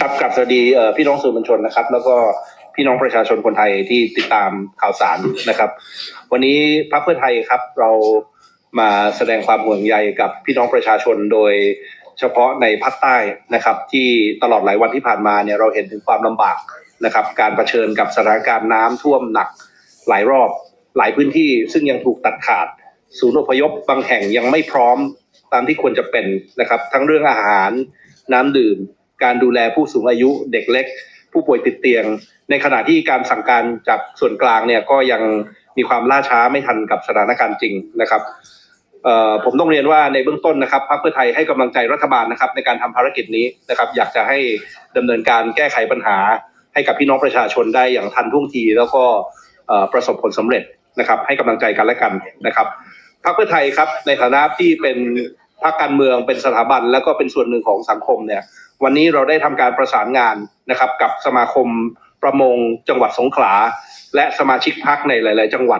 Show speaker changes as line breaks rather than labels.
ครับกับสวัสดีพี่น้องสื่อมวลชนนะครับ แล้วก็พี่น้องประชาชนคนไทยที่ติดตามข่าวสารนะครับ วันนี้พรรคเพื่อไทยครับเรามาแสดงความห่วงใยกับพี่น้องประชาชนโดยเฉพาะในภาคใต้นะครับ ที่ตลอดหลายวันที่ผ่านมาเนี่ยเราเห็นถึงความลำบากนะครับ การรเผชิญกับสถานการณ์น้ำท่วมหนักหลายรอบหลายพื้นที่ซึ่งยังถูกตัดขาด ศูนย์อพยพบางแห่งยังไม่พร้อมตามที่ควรจะเป็นนะครับ ทั้งเรื่องอาหารน้ำดื่ม การดูแลผู้สูงอายุเด็กเล็ก ผู้ป่วยติดเตียง ในขณะที่การสั่งการจากส่วนกลางเนี่ยก็ยังมีความล่าช้าไม่ทันกับสถานการณ์จริงนะครับผมต้องเรียนว่าในเบื้องต้นนะครับพรรคเพื่อไทยให้กำลังใจรัฐบาลนะครับในการทำภารกิจนี้นะครับ อยากจะให้ดำเนินการแก้ไขปัญหา ให้กับพี่น้องประชาชนได้อย่างทันท่วงที แล้วก็ประสบผลสำเร็จนะครับ ให้กำลังใจกันและกันนะครับพรรคเพื่อไทยครับในฐานะที่เป็น พรรคการเมืองเป็นสถาบัน แล้วก็เป็นส่วนหนึ่งของสังคมเนี่ย วันนี้เราได้ทำการประสานงานนะครับ กับสมาคมประมงจังหวัดสงขลา และสมาชิกพรรคในหลาย ๆ จังหวัด